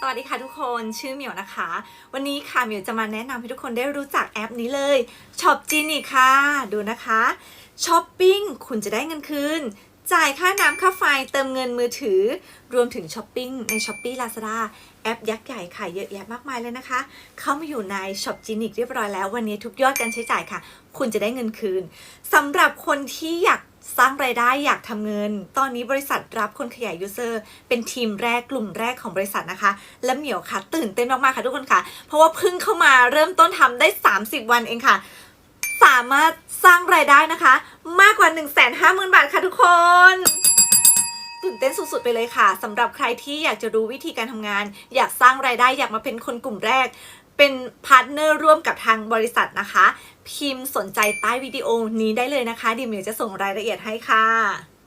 สวัสดีค่ะทุกคนชื่อเหมียวนะคะ วันนี้ค่ะเหมียวจะมาแนะนำให้ทุกคนได้รู้จักแอปนี้เลยช็อปจีนี่ค่ะ ดูนะคะช้อปปิ้งคุณจะได้เงินคืน จ่ายค่าน้ำค่าไฟเติมเงินมือถือ รวมถึงช้อปปิ้งใน s h อ p e e Lazada แอปยักษ์ใหญ่ค่ะเยอะแยะมากมายเลยนะคะ เข้ามาอยู่ในช็อปจีนิกเรียบร้อยแล้ว วันนี้ทุกยอดการใช้จ่ายค่ะ คุณจะได้เงินคืนสำหรับคนที่อยาก สร้างรายได้อยากทำเงิน ตอนนี้บริษัทรับคนขยายยูเซอร์เป็นทีมแรกกลุ่มแรกของบริษัทนะคะ และเหมียวค่ะตื่นเต้นมากๆค่ะทุกคนค่ะ เพราะว่าเพิ่งเข้ามาเริ่มต้นทำได้ 30 วันเองค่ะ สามารถสร้างรายได้นะคะ มากกว่า 1 5 0 0 0 0 บาทค่ะทุกคนตื่นเต้นสุดๆไปเลยค่ะสำหรับใครที่อยากจะรู้วิธีการทำงาน อยากสร้างรายได้อยากมาเป็นคนกลุ่มแรก เป็นพาร์ทเนอร์ร่วมกับทางบริษัทนะคะ พิมพ์สนใจใต้วิดีโอนี้ได้เลยนะคะดิมเดี๋ยวจะส่งรายละเอียดให้ค่ะ